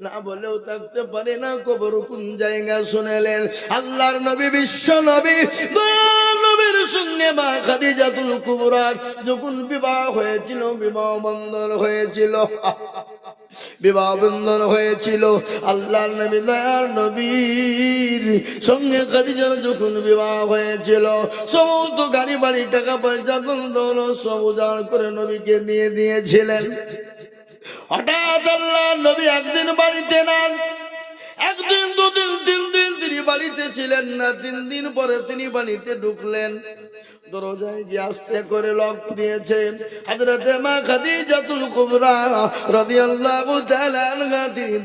না বলেও থাকতে পারে না কবর কোন জায়গা শুনেলেন। আল্লাহর নবী, বিশ্ব নবী যখন বিবাহ হয়েছিল, বিবাহ বন্ধন হয়েছিল, বিবাহ বন্ধন হয়েছিল, আল্লাহর নবী দয়ার নবীর সঙ্গে খাদিজার যখন বিবাহ হয়েছিল, সমস্ত গাড়ি বাড়ি, টাকা পয়সা দল সব উজাড় করে নবীকে দিয়ে দিয়েছিলেন। হঠাৎ আল্লাহ নবী একদিন বাড়িতে নেন। একদিন, দুদিন, তিন দিন তিনি বাড়িতে ছিলেন না। তিন দিন পরে তিনি বাড়িতে ঢুকলেন। আস্তে করে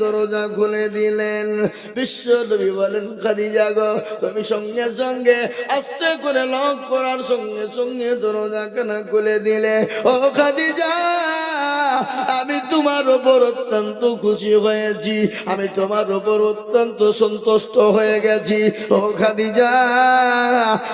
দরজা খুলে দিলেন। বিশ্ব নবী বলেন তুমি সঙ্গে সঙ্গে আস্তে করে লক করার সঙ্গে সঙ্গে দরজা কেন খুলে দিলে? ও খাদিজা আমি তোমার ওপর অত্যন্ত খুশি হয়েছি। আমি তোমার ওপর অত্যন্ত সন্তুষ্ট হয়ে গেছি। ও খাদিজা,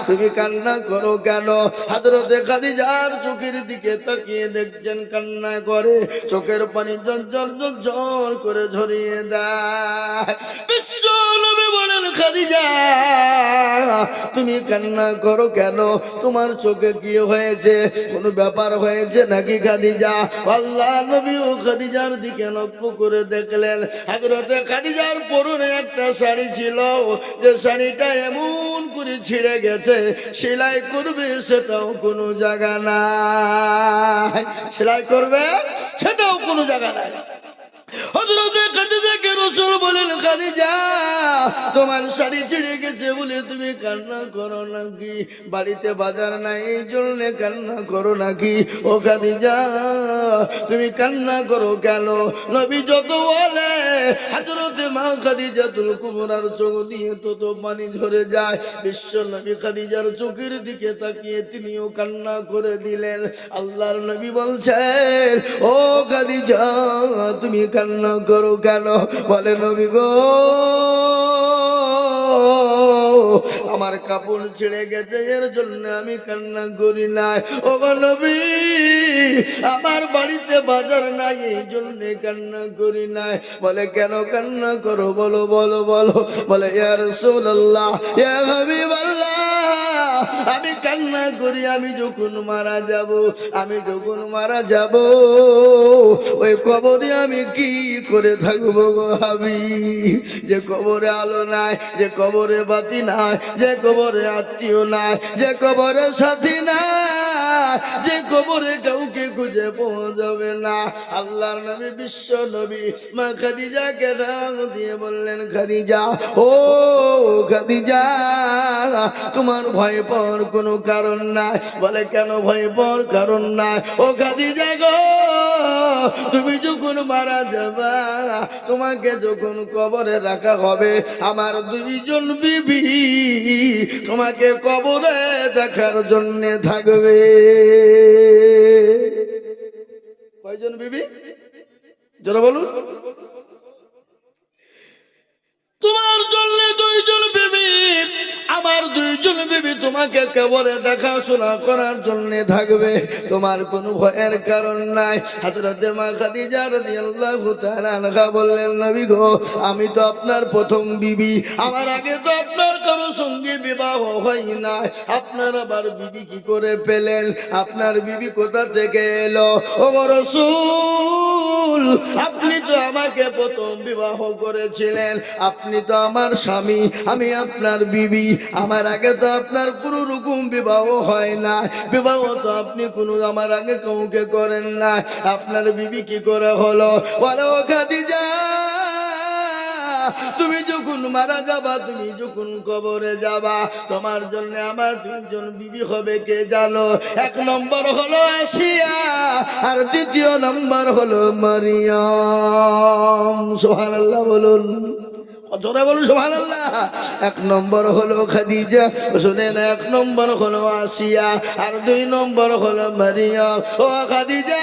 তুমি কান্না করো কেন? হাজরতে খাদিজার চোখের দিকে তাকিয়ে দেখছেন কান্না করে। চোখের পানি জল জল জল করে ঝরিয়ে দেয়। বলেন খাদিজা, তুমি কান্না করো কেন? তোমার চোখে কি হয়েছে? কোনো ব্যাপার হয়েছে নাকি খাদিজা? আল্লাহ নবী ও খাদিজার দিকে লক্ষ্য করে দেখলেন, হযরতে খাদিজার পরনে একটা শাড়ি ছিল। যে শাড়িটা এমন করে ছিঁড়ে গেছে, সেলাই করবে সেটাও কোনো জায়গা নাই। সেলাই করবে সেটাও কোনো জায়গা নাই। তোমার শাড়ি ছিঁড়ে গেছে বলে তুমি কান্না করো নাকি? বাড়িতে বাজার নাই কান্না করো নাকি? ও তুমি কান্না করো কেন? নবী যত বলে মা তুল কুমরার চোখ দিয়ে তত পানি ঝরে যায়। বিশ্ব নবী খাদিজার চোখের দিকে তাকিয়ে তিনিও কান্না করে দিলেন। আল্লাহর নবী বলছেন, ও খাদিজা, তুমি কান্না করো কেন বলে, নবী গো, আমার কাপড় ছেড়ে গেছে, এর জন্য আমি কান্না করি নাই। ও নবী, আমার বাড়িতে বাজার নাই, এই জন্য কান্না করি নাই। বলে, কেন কান্না করো? বলো বলো বলো। বলে ইয়ার রাসূলুল্লাহ নবী হাবিবাল্লাহ আমি কান্না করি, আমি যখন মারা যাব, আমি যখন মারা যাব, ওই কবরে আমি কি করে থাকব গো ভাবি যে কবরে আলো নাই, যে কবরে বাতি নাই, যে কবরে আত্মীয় নাই, যে কবরে সাথী নাই, যে কবরে কাউকে খুঁজে যাবে না। আল্লাহর নবী, বিশ্ব নবী, মা খাদিজাকে ডাক দিয়ে বললেন, খাদিজা, ও খাদিজা, তোমার ভয় পাওয়ার কোনো কারণ নাই। বলে, কেন ভয় পাওয়ার কারণ নাই। ও খাদিজা গো, তুমি যখন মারা যাবা, তোমাকে যখন কবরে রাখা হবে, আমার দুইজন বিবি তোমাকে কবরে দেখার জন্য থাকবে। কয়জন বিবি? জোরে বলুন। তোমার জন্য দুইজন বিবি। আমার দুইজন বিবি তোমাকে কেবলে দেখাশোনা করার জন্য থাকবে। তোমার কোনো ভয়ের কারণ নাই। হাজরতে মা খাদিজা রাদিয়াল্লাহু তাআলা বললেন, নবী গো, আমি তো আপনার প্রথম বিবি। আমার আগে তো আপনার কারও সঙ্গে বিবাহ হয় না আপনার আবার বিবি কি করে পেলেন? আপনার বিবি কোথা থেকে এলো? আপনি তো আমাকে প্রথম বিবাহ করেছিলেন। আপনি তো আমার স্বামী, আমি আপনার বিবি। আমার আগে তো আপনার কোনো রকম বিবাহ হয় না বিবাহ তো আপনি কোনো, আমার আগে কাউকে করেন না আপনার বিবি কি করে হলো? বলো যখন মারা যাবা, তুমি যখন কবরে যাবা, তোমার জন্য আমার দুইজন বিবি হবে, কে জানো? এক নম্বর হলো আসিয়া আর দ্বিতীয় নম্বর হলো মারিয়াম। বলুন। জোরে বলুন এক নম্বর হলো খাদিজা শুনেন এক নম্বর হলো আসিয়া আর দুই নম্বর হলো মারিয়াম। ও খাদিজা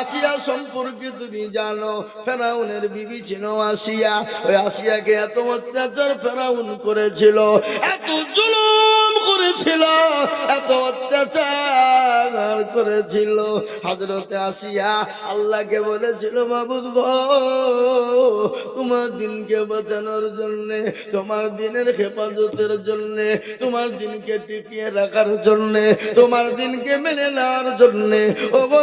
আসিয়া সম্পর্কে তুমি জানো, ফেরাউনের বিবি ছিল আসিয়া। ওই আসিয়াকে এত অত্যাচার ফেরাউন করেছিল, এত জুলুম করেছিল, এত অত্যাচার করেছিল। হজরতে আসিয়া আল্লাহকে বলেছিল, মাবুদ গো, তোমার দিনকে বাঁচানোর জন্যে, তোমার দিনের হেফাজতের জন্যে, তোমার দিনকে টিকিয়ে রাখার জন্যে, তোমার দিনকে মেনে নেওয়ার জন্যে ও গো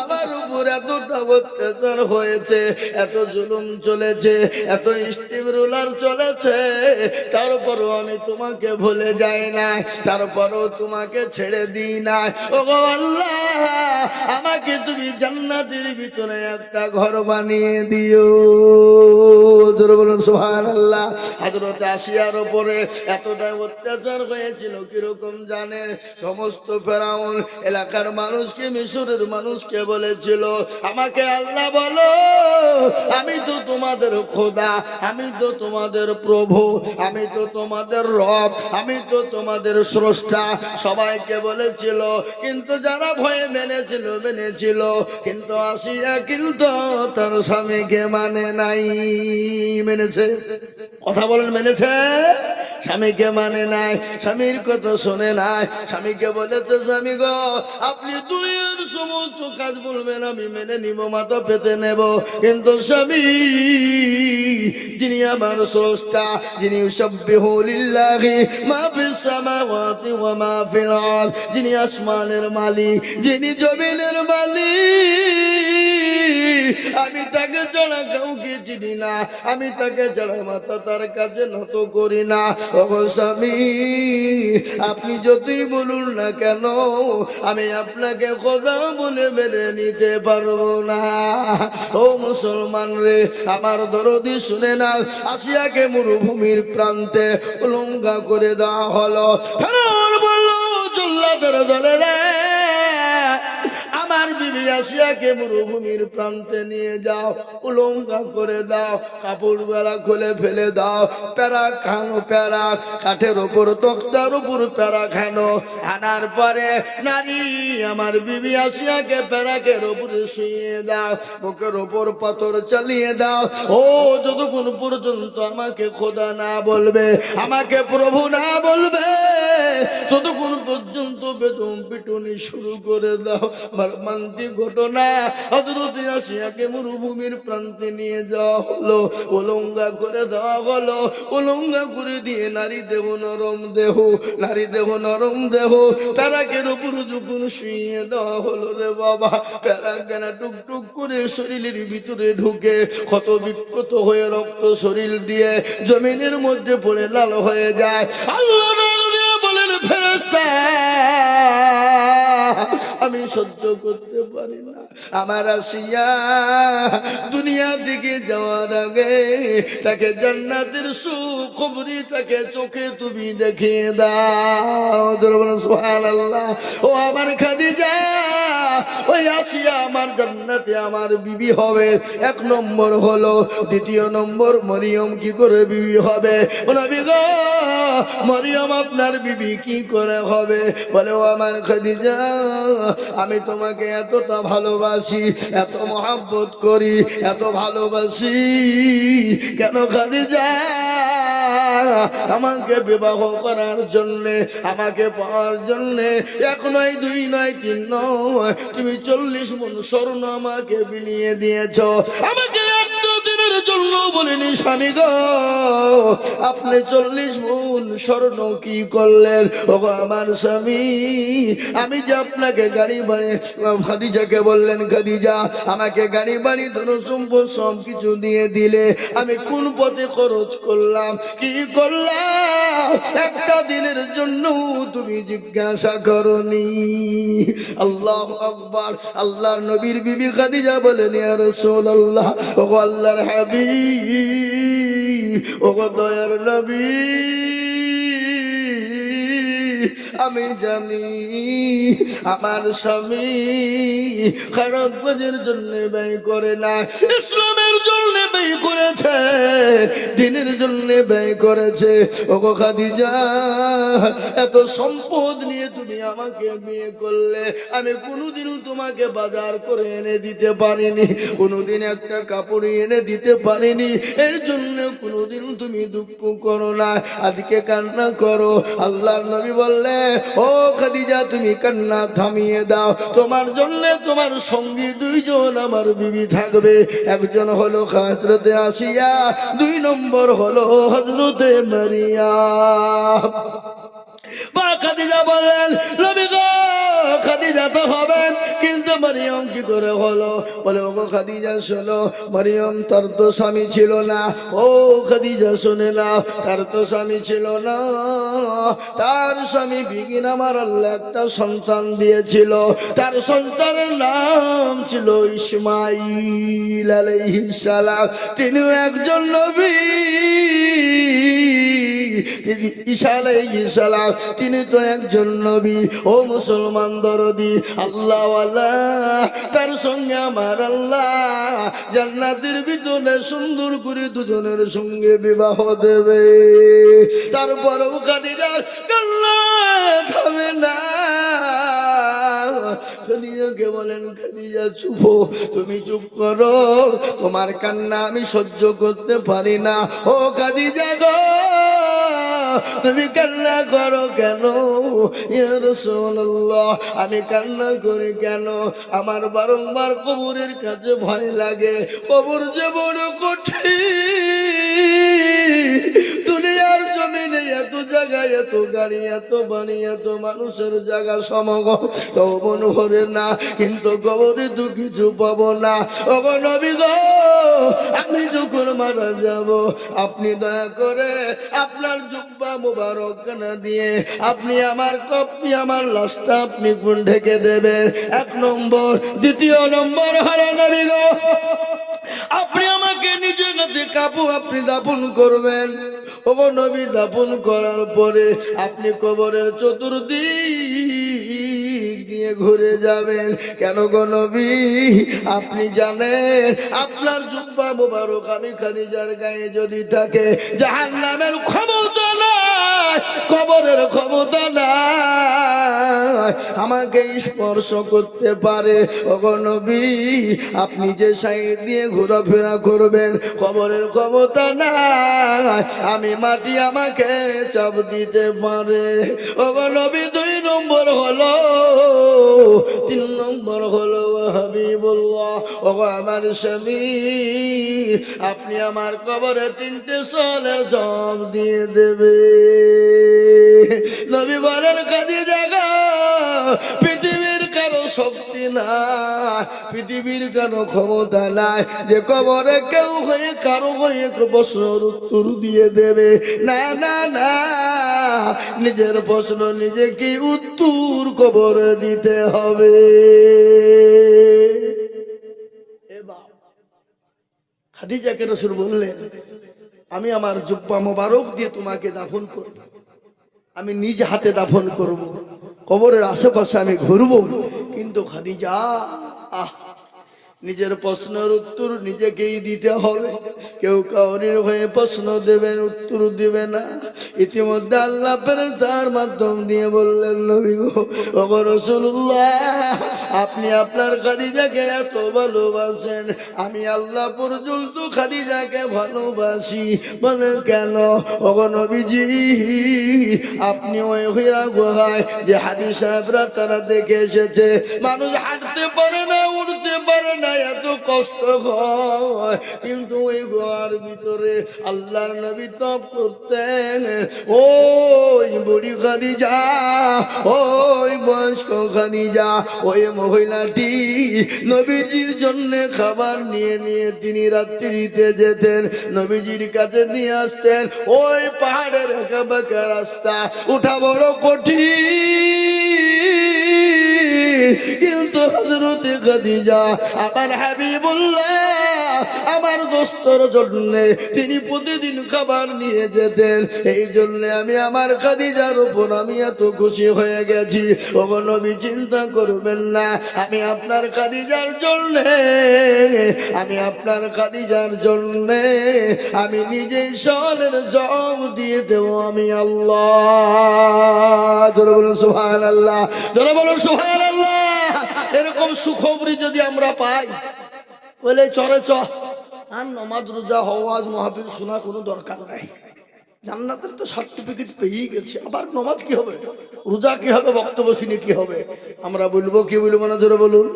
আমার উপর এতটা অত্যাচার হয়েছে, এত জুলুম চলেছে, এত স্টিম রুলার চলেছে, তারপরও আমি তোমাকে ভুলে যাই না তারপরও তোমাকে ছেড়ে দিই না ও আল্লাহ, আমাকে তুমি জান্নাতের ভিতরে একটা ঘর বানিয়ে দিও। সুবহান আল্লাহ হজরত আসিয়ার উপরে এতটাই অত্যাচার হয়েছিল, কীরকম জানেন? সমস্ত ফেরাউন, এলাকার মানুষকে মিশরের মানুষকে বলেছিল, আমাকে আল্লাহ বলো, আমি তো তোমাদের খোদা, আমি তো তোমাদের প্রভু, আমি তো তোমাদের রব, আমি তো তোমাদের স্রষ্টা। সবাইকে বলেছিল, কিন্তু যারা ভয়ে মেনেছিল মেনেছিল, কিন্তু আসিয়া কিন্তু তার স্বামীকে মানে নাই। মেনেছে? কথা বলেন, মেনেছে? স্বামীকে মানে নাই, স্বামীর কথা শোনে নাই। স্বামীকে বলেছে, স্বামী গো, আপনি দুনিয়ার সমস্ত কাজ বলবেন, আমি মেনে নিব, মাথা পেতে নেব। কিন্তু স্বামী, যিনি আমার স্রষ্টা, যিনি সব্বিহুলিল্লাহি মা ফিস সামাওয়াতি ওয়া মা ফিল আরদ, যিনি আসমানের মালিক, যিনি জমিনের মালিক। আমি তাকে ছাড়া কাউকে চিনি না, আমি তাকে ছাড়া মাথা তার কাছে নত করি না। স্বামী, আপনি যদি বলুন না কেন, আমি আপনাকে কথা বলে মেনে নিতে পারব না। ও মুসলমান রে, আমার দরদি শুনে না আসিয়াকে মরুভূমির প্রান্তে লঙ্গা করে দেওয়া হলো। বলল বলল জল্লাদের দলে রে আমার বিবি আসিয়াকে মরুভূমির প্রান্তে নিয়ে যাও, উলঙ্গা করে দাও কাপড় বেলা খুলে ফেলে দাও, প্যারা খানো প্যারা, কাঠের ওপর তক্তার উপর প্যারা খানো। আনার পরে নারী আমার বিবি আসিয়াকে প্যারাকের উপরে শুয়ে দাও, বুকের ওপর পাথর চালিয়ে দাও। ও, যতক্ষণ পর্যন্ত আমাকে খোদা না বলবে, আমাকে প্রভু না বলবে, ততক্ষণ পর্যন্ত বেদম পিটুনি শুরু করে দাও। মর্মান্তিক ঘটনা। হজরত আসিয়াকে মরুভূমির প্রান্তে নিয়ে যাওয়া হলো। উলঙ্গা করে দেওয়া হলো। উলঙ্গা করে দিয়ে নারী দেহ, নরম দেহ, নারী দেহ, নরম দেহ, প্যারাকের উপর যখন শুয়ে দেওয়া হলো রে বাবা প্যারাক কেনা টুকটুক করে শরীরের ভিতরে ঢুকে ক্ষত বিক্ষত হয়ে রক্ত শরীর দিয়ে জমিনের মধ্যে পড়ে লাল হয়ে যায়। বলেন ফেরেস্তা আমি সহ্য করতে পারি না। আমার আসিয়া দুনিয়া থেকে যাওয়ার আগে তাকে জান্নাতের সুখবরি তাকে চোখে তুমি দেখিয়ে দাও। সোহান আল্লাহ ও আমার খাদিজা, ওই আসিয়া আমার জান্নাতে আমার বিবি হবে। এক নম্বর হলো, দ্বিতীয় নম্বর মরিয়ম কি করে বিবি হবে? মরিয়ম আপনার বিবি কি করে হবে? বলে, ও আমার খাদিজা আমি তোমাকে এতটা ভালোবাসি, এত মহাব্বত করি, এত ভালোবাসি। কেন খাদিজা? আমাকে বিবাহ করার জন্যে, আমাকে পাওয়ার জন্যে, এক নয়, দুই নয়, তিন নয়, তুমি চল্লিশ মন স্বর্ণ আমাকে বিলিয়ে দিয়েছ। আমাকে বলিনি স্বামী গো। আপনি চল্লিশ মন স্বর্ণ কি করলেন? ও আমার স্বামী, আমি যে আপনাকে গাড়ি বাড়ি খাদিজাকে বললেন, খাদিজা, আমাকে গাড়ি বাড়ি ধন সম্পদ সব কিছু দিয়ে দিলে আমি কোন পথে খরচ করলাম? কি করলাম? একটা দিনের জন্য তুমি জিজ্ঞাসা করনি। আল্লাহ আকবার। আল্লাহর নবীর বিবি খাদিজা বলেন, ইয়া রাসূলুল্লাহ। ও আল্লাহর হাবিব ও দয়ার নবী। আমি জানি আমার স্বামী খারাপ কাজের জন্য ব্যয় করে না, ইসলামের জন্য ব্যয় করেছে, দিনের জন্য ব্যয় করেছে। ওগো খাদিজা, এত সম্পদ নিয়ে তুমি আমাকে বিয়ে করলে, আমি কোনোদিন তোমাকে বাজার করে এনে দিতে পারিনি, কোনোদিন একটা কাপড় এনে দিতে পারিনি, এর জন্য কোনোদিন তুমি দুঃখ করো না। আজকে কান্না করো, আল্লাহর নবী বললে, ও খাদিজা, তুমি কান্না থামিয়ে দাও। তোমার জন্য তোমার সঙ্গী দুইজন আমার বিবি থাকবে। একজন হলো হজরতে আসিয়া, দুই নম্বর হলো হজরতে মারিয়া। বা খাদিজা বললেন, নবী গো, খাদিজা তো হবে, কিন্তু মারিয়ম কি করে হলো? বলে ও গো খাদিজা, শোনো, মারিয়ম তার তো স্বামী ছিল না। ও খাদিজা, শুনে না তার তো স্বামী ছিল না। তার স্বামী বিগিন আমার একটা সন্তান দিয়েছিল। তার সন্তানের নাম ছিল ইসমাইল আলাইহিস সালাম। তিনিও একজন নবী। আলাইহিস তিনি তো একজন নবী, ও মুসলমান দরদি। আল্লাহ তার সঙ্গে আমার আল্লাহ, জান্নাতের ভিতরে সুন্দর করে দুজনের সঙ্গে বিবাহ দেবে। করো, তোমার কান্না আমি সহ্য করতে পারি না। ও খাদিজা গো! তুমি কান্না করো কেন? আমি কান্না করি কেন? আমার বারংবার কবরের কাছে ভয় লাগে। কবর যে বড় কঠিন। দুনিয়ার জমিনে এত জায়গায়, এত গাড়ি, এত বাড়ি, এত মানুষের জায়গা সমগ তো মনে করে না, কিন্তু কবরে তো কিছু পাবো না। ওগো নবী আমি যখন মারা যাব, আপনি দয়া করে আপনার জুব্বা মুবারক কানা দিয়ে, আপনি আমার কপি, আমার লাশটা আপনি কোন ঢেকে দেবেন? এক নম্বর। দ্বিতীয় নম্বর হলো নবী গো, আপনি আমাকে নিজের হাতে কাপু, আপনি দাপন করবেন। ওগো নবী দাপন করার পরে আপনি কবরের চতুর্দিক দিয়ে ঘুরে যাবেন। কেন গো আপনি জানেন, আপনার জুব্বা মোবারক আমি খানিজার গায়ে যদি থাকে জাহান নামের ক্ষমতা নাই, কবরের ক্ষমতা নাই। আমাকে স্পর্শ করতে পারে। ওগো আপনি যে সাইড দিয়ে ঘোরাফেরা করবেন, কবরের ক্ষমতা নাই। আমি মাটি আমাকে চাপ দিতে পারে। ওগো দুই নম্বর হলো তিন নম্বর হলো হাবিবুল্লাহ। ও আমার স্বামী, আপনি আমার কবরে তিনটে সালের জব দিয়ে দেবে। নবী বলেন কাজে জায়গা পৃথিবীর কারও শক্তি না পৃথিবীর কারও ক্ষমতা নাই? যে কবরে কেউ হয়ে, কারও হয়ে প্রশ্নের উত্তর দিয়ে দেবে। না না না, নিজের প্রশ্ন নিজেকে উত্তর কবরে দিতে হবে। খাদিজাকে রসুল বললেন, আমি আমার জুব্বা মোবারক দিয়ে তোমাকে দাফন করব। আমি নিজ হাতে দাফন করব। কবরের আশেপাশে আমি ঘুরব। কিন্তু খাদিজা নিজের প্রশ্নের উত্তর নিজেকেই দিতে হবে। কেউ কাউরির হয়ে প্রশ্ন দেবেন, উত্তর দেবে না। ইতিমধ্যে আল্লাহ তার মাধ্যম দিয়ে বললেন, নবী গো, ওগো আপনি আপনার খাদিজাকে এত ভালোবাসেন। আমি আল্লাহ পর্যন্ত খাদিজাকে ভালোবাসি। বলে, কেন? ওগো নবীজি, আপনি ওই হীরা গুহায় যে হাদি সাহেবরা তারা দেখে এসেছে, মানুষ হাঁটতে পারে না, উঠতে পারে না, এত কষ্ট হয়। কিন্তু ওই গুহার ভিতরে আল্লাহর নবী তপ করতেন ওই বুড়ি খাদিজা ওই বয়স্ক খাদিজা ওই মহিলাটি নবীজির জন্য খাবার নিয়ে নিয়ে তিনি রাত্রিতে যেতেন, নবীজির কাছে নিয়ে আসতেন। ওই পাহাড়ের একা রাস্তা, উঠা বড় কঠিন। কিন্তু হজরতে খাদিজা আমার হাবিবুল্লাহ, আমার দোস্তর জন্য তিনি প্রতিদিন খাবার নিয়ে যেতেন। এই জন্য আমি আমার খাদিজার উপর আমি এত খুশি হয়ে গেছি। ওগো নবী, চিন্তা করবেন না, আমি আপনার খাদিজার জন্য, আমি আপনার খাদিজার জন্য, আমি নিজেই সলের জব দিয়ে দেবো আমি আল্লাহ। জোরে বলুন সুহান আল্লাহ জোরে বলুন সুহান আল্লাহ এরকম সুখবরি যদি আমরা পাই, বলে, চলে, চ। আর নমাজ, রোজা, হওয়াজ মহাবীর শোনা কোনো দরকার নাই। জান্নাতের তো সার্টিফিকেট পেয়েই গেছে। আবার নমাজ কি হবে? রোজা কি হবে? বক্তব্য শুনে কি হবে? আমরা বলব, কি বলব না ধরে বলুন?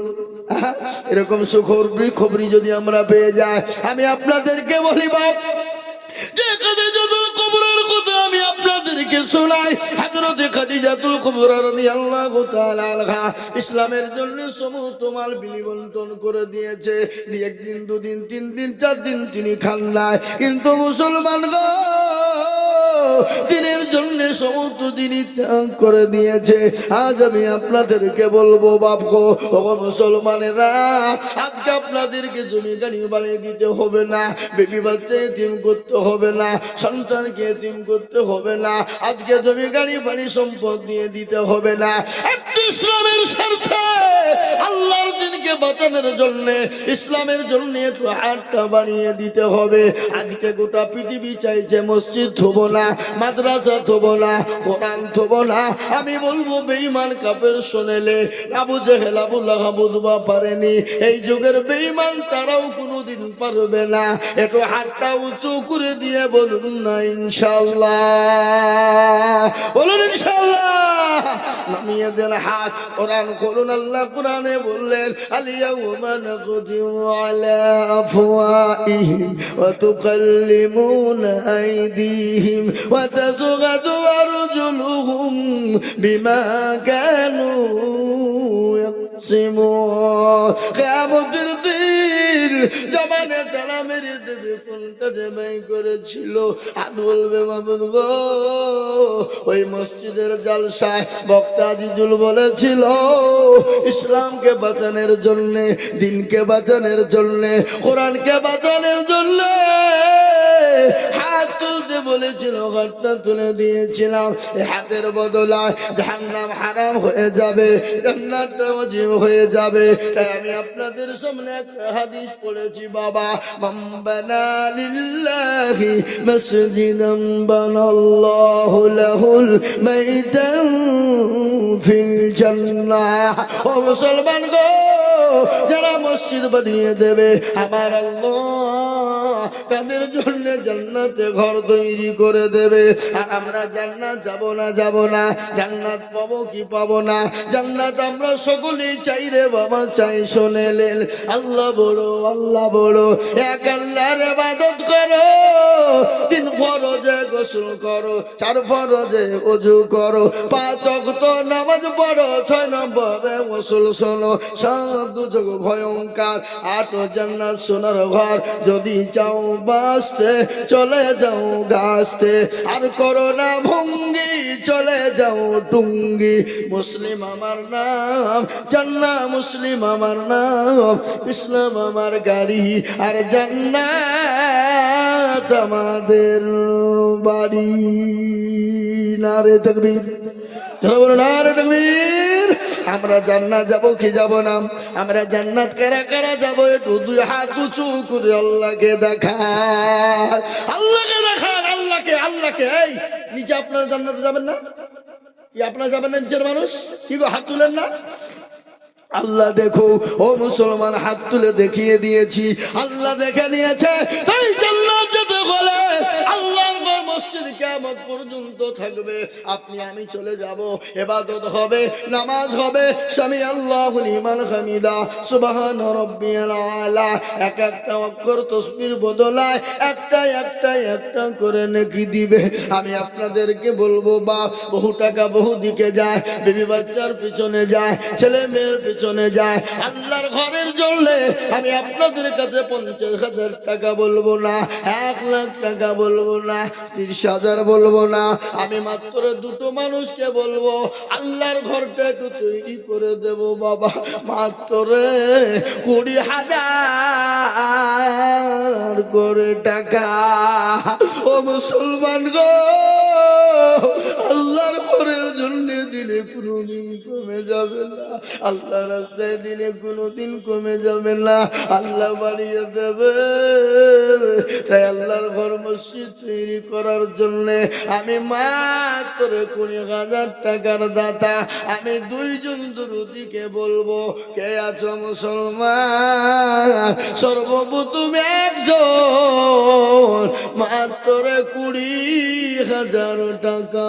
হ্যাঁ? এরকম সুখবরি খবরি যদি আমরা পেয়ে যাই, আমি আপনাদেরকে বলি বাপ যেখানে কথা আমি আপনাদেরকে শোনাই। হাজরতে খাদিজাতুল কুবরা রাদিয়াল্লাহু তাআলা আনহা ইসলামের জন্য সমস্ত মাল বিলি বন্টন করে দিয়েছে। একদিন, দুদিন, তিন দিন, চার দিন তিনি খান নাই কিন্তু মুসলমান গো দিনের জন্য সমস্ত দিনই ত্যাগ করে দিয়েছে। আজ আমি আপনাদেরকে বলব, বাপ গো মুসলমানেরা, আজকে আপনাদেরকে জমি গাড়ি বানিয়ে দিতে হবে না, বেবি বাচ্চা এতিম করতে হবে না, সন্তানকে এতিম করতে হবে না, আজকে জমি গাড়ি বাড়ি সম্পদ দিয়ে দিতে হবে না। একটু ইসলামের স্বার্থে আল্লাহর দিনকে বাঁচানোর জন্য, ইসলামের জন্য একটু হাতটা বানিয়ে দিতে হবে। আজকে গোটা পৃথিবী চাইছে মসজিদ থবো না মাদ্রাসা থবো না, কোরআন থবো না। আমি বলব, বেঈমান কাপের শোনেলে আবু জেহেল, আবু লাহাব দুবা পারেনি। এই যুগের বেঈমান তারাও কোনোদিন পারবে না। একটু হাতটা উঁচু করে দিয়ে বলুন না ইনশাল্লাহ বলুন ইনশাল্লাহ নামিয়ে দেন হাত। কোরআন করুন আল্লাহ কোরআনে বললেন আলিয়াউমা নাকদিমু আলা আফওয়াইহিম ওয়া তুকাল্লিমুনা তাশহাদু আরজুলুহুম বিমা কানু ইয়াকসিমুন কিয়ামতের দিন জমানে ওই মসজিদের জালসায় বক্তা জিজুল বলেছিল, ইসলামকে বাঁচানোর জন্য, দিনকে বাঁচানোর জন্য, কোরআনকে বাঁচানোর জন্য তুলতে বলেছিল হাতটা তুলে দিয়েছিলাম। হাতের বদলায় জাহান্নাম হারাম হয়ে যাবে, জান্নাতটা ওয়াজিব হয়ে যাবে। তাই আমি আপনাদের সামনে একটা হাদিস পড়েছি, বাবা। মাম্বানা লিল্লাহি মসজিদান বানাল্লাহু লাহুল মাইতান ফিল জান্নাহ। ও মুসলমান গো, যারা মসজিদ বানিয়ে দেবে, আমার আল্লাহ তাদের জন্য জান্নাতে ঘর তৈরি করে দেবে। আর আমরা জান্নাত যাব না যাব না। জান্নাত পাবো কি পাবো না? জান্নাত আমরা সকলেই চাই রে বাবা, চাই শোনেলেন আল্লাহ বড় আল্লাহ বড়। এক আল্লাহর ইবাদত করো, তিন ফরজে গোসল করো, চার ফরজে ওযু করো। পাঁচ ওয়াক্ত নামাজ পড়ো, ছয় নম্বরে গোসল শোনো। সাত দুযোগ ভয়ঙ্কর আট জান্নাত সোনার ঘর, যদি চাও বাঁচতে চলে যাও গাছতে। আর করোনা ভঙ্গি, চলে যাও টুঙ্গি। মুসলিম আমার নাম জান্না মুসলিম আমার নাম, ইসলাম আমার গাড়ি। আর জান্নাত আমাদের বাড়ি। নারে তকবীর। যারা বলো, নারে তকবীর। আমরা জান্নাত যাব কি যাব না? আমরা জান্নাত কারা কারা যাব? একটু দুই হাত উঁচু করে আল্লাহকে দেখা আল্লাহকে দেখা আল্লাহকে আল্লাহকে। এই, নিচে আপনারা জান্নাতে যাবেন না? কি আপনারা যাবেন না, নিচের মানুষ? কি গো, হাত তুলেন না? আল্লাহ দেখো, ও মুসলমান, হাত তুলে দেখিয়ে দিয়েছি। আল্লাহ দেখে নিয়েছে, তাই আপনি, আমি চলে যাব নামাজ হবে। এক একটা অক্ষর তসবির বদলায়, একটা একটা একটা করে দিবে। আমি আপনাদেরকে বলব বা বহু টাকা বহু দিকে যায়, বেবি বাচ্চার পিছনে যায়, ছেলে মেয়ের পিছনে যায়। আল্লাহর ঘরের জন্য আমি আপনাদের কাছে পঞ্চাশ হাজার টাকা বলব না, এক লাখ টাকা বলব না, তিরিশ হাজার বলব না। আমি মাত্র দুটো মানুষকে বলব, আল্লাহর ঘরটা একটু তৈরি করে দেব বাবা, মাত্র কুড়ি হাজার করে টাকা। ও মুসলমান গো, আল্লাহর ঘরের দিলে কোনোদিন কমে যাবে না। আল্লাহ রাস্তায় দিলে কোনোদিন কমে যাবে না। আল্লাহ বাড়িয়ে দেবে। তাই আল্লাহর ঘর মসজিদ তৈরি করার জন্যে আমি মাত্র কুড়ি হাজার টাকার দাতা। আমি দুইজন দুরুদিকে বলব, কে আছো মুসলমান? সর্বপ্রথম একজন, মাত্র কুড়ি হাজার টাকা।